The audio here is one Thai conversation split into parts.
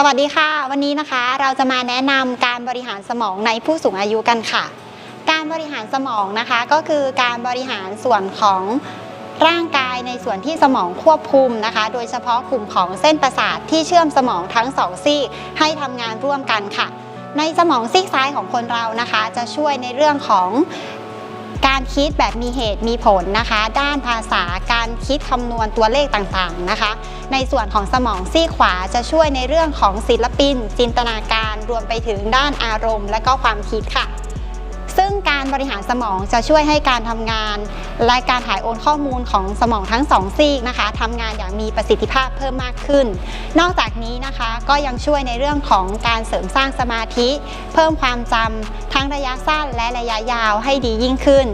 สวัสดีค่ะ วันนี้นะคะเราจะมาแนะนำการบริหารสมองในผู้สูงอายุกันค่ะ การบริหารสมองนะคะก็คือการบริหารส่วนของร่างกายในส่วนที่สมองควบคุมนะคะ โดยเฉพาะกลุ่มของเส้นประสาทที่เชื่อมสมองทั้งสองซีกให้ทำงานร่วมกันค่ะ ในสมองซีกซ้ายของคนเรานะคะ จะช่วยในเรื่องของ การคิดแบบมีเหตุมีผลนะคะ ด้านภาษาการคิดคำนวณตัวเลขต่างๆนะคะ ในส่วนของสมองซีขวาจะช่วยในเรื่องของศิลปิน จินตนาการรวมไปถึงด้านอารมณ์ และก็ความคิดค่ะ ซึ่งการบริหารสมองจะช่วยให้การทำงานและการถ่ายโอนข้อมูลของสมองทั้งสองซีกนะคะทำงานอย่างมีประสิทธิภาพเพิ่มมากขึ้น นอกจากนี้นะคะก็ยังช่วยในเรื่องของการเสริมสร้างสมาธิ เพิ่มความจำทั้งระยะสั้นและระยะยาวให้ดียิ่งขึ้น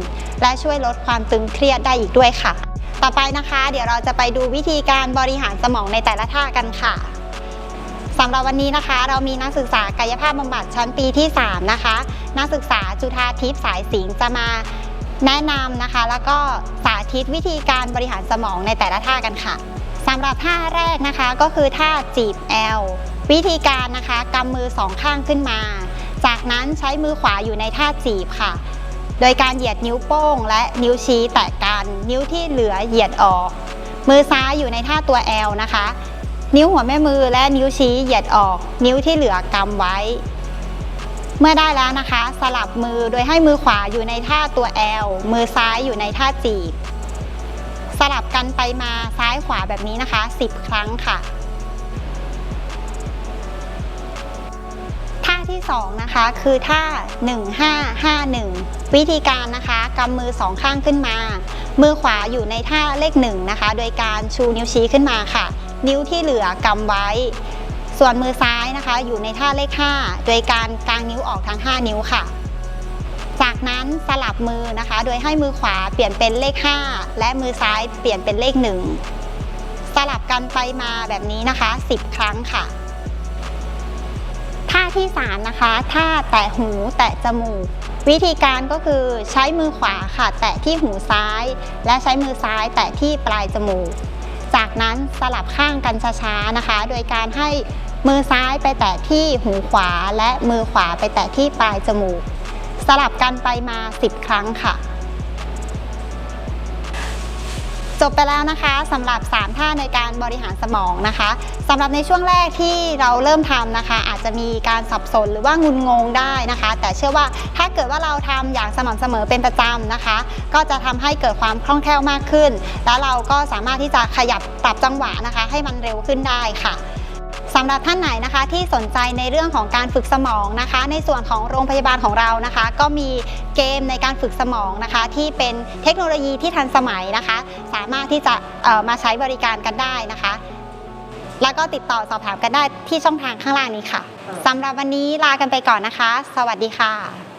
และช่วยลดความตึงเครียดได้อีกด้วยค่ะ ต่อไปนะคะ เดี๋ยวเราจะไปดูวิธีการบริหารสมองในแต่ละท่ากันค่ะ สำหรับวันนี้นะคะ เรามีนักศึกษากายภาพบำบัดชั้นปีที่ 3 นะคะ นักศึกษาจุธาทิพย์สายสิงจะมาแนะนำนะคะ แล้วก็สาธิตวิธีการบริหารสมองในแต่ละท่ากันค่ะสำหรับท่าแรกนะคะก็คือท่าจีบแอลวิธีการนะคะกำมือสองข้างขึ้นมา จากนั้นใช้มือขวาอยู่ในท่าจีบค่ะ โดยการเหยียดนิ้วโป้ง และนิ้วชี้แตะกัน นิ้วที่เหลือเหยียดออก มือซ้ายอยู่ในท่าตัว L นะคะ นิ้วหัวแม่มือและนิ้วชี้เหยียดออก นิ้วที่เหลือกำไว้ เมื่อได้แล้วนะคะ สลับมือโดยให้มือขวาอยู่ในท่าตัว L มือซ้ายอยู่ในท่าจีบ สลับกันไปมาซ้ายขวาแบบนี้นะคะ 10 ครั้งค่ะท่าที่2นะคะคือท่า 1551 วิธีการนะคะกำมือสองข้างขึ้นมา มือขวาอยู่ในท่าเลข1นะคะ โดยการชูนิ้วชี้ขึ้นมาค่ะ นิ้วที่เหลือกำไว้ ส่วนมือซ้ายนะคะ อยู่ในท่าเลข 5 โดยการกางนิ้วออกทั้ง 5 นิ้วค่ะ จากนั้นสลับมือนะคะ โดยให้มือขวาเปลี่ยนเป็นเลข 5 และมือซ้ายเปลี่ยนเป็นเลข 1 สลับกันไปมาแบบนี้นะคะ 10 ครั้งค่ะท่าที่3นะคะท่าแตะหูแตะจมูก วิธีการก็คือใช้มือขวาค่ะ แตะที่หูซ้าย และใช้มือซ้ายแตะที่ปลายจมูก จากนั้นสลับข้างกันช้าๆนะคะ โดยการให้มือซ้ายไปแตะที่หูขวาและมือขวาไปแตะที่ปลายจมูก สลับกันไปมา 10 ครั้งค่ะ จบไปแล้วนะคะสำหรับ 3 ท่าในการบริหารสมองนะคะสำหรับในช่วงแรกที่เราเริ่มทำนะคะ อาจจะมีการสับสนหรือว่างุนงงได้นะคะ แต่เชื่อว่าถ้าเกิดว่าเราทำอย่างสม่ำเสมอเป็นประจำนะคะ ก็จะทำให้เกิดความคล่องแคล่วมากขึ้น แล้วเราก็สามารถที่จะขยับปรับจังหวะนะคะ ให้มันเร็วขึ้นได้ค่ะ สำหรับท่านไหนนะคะที่สนใจในเรื่องของการฝึกสมองนะคะ ในส่วนของโรงพยาบาลของเรานะคะ ก็มีเกมในการฝึกสมองนะคะ ที่เป็นเทคโนโลยีที่ทันสมัยนะคะ สามารถที่จะมาใช้บริการกันได้นะคะ แล้วก็ติดต่อสอบถามกันได้ที่ช่องทางข้างล่างนี้ค่ะสำหรับวันนี้ลากันไปก่อนนะคะ สวัสดีค่ะ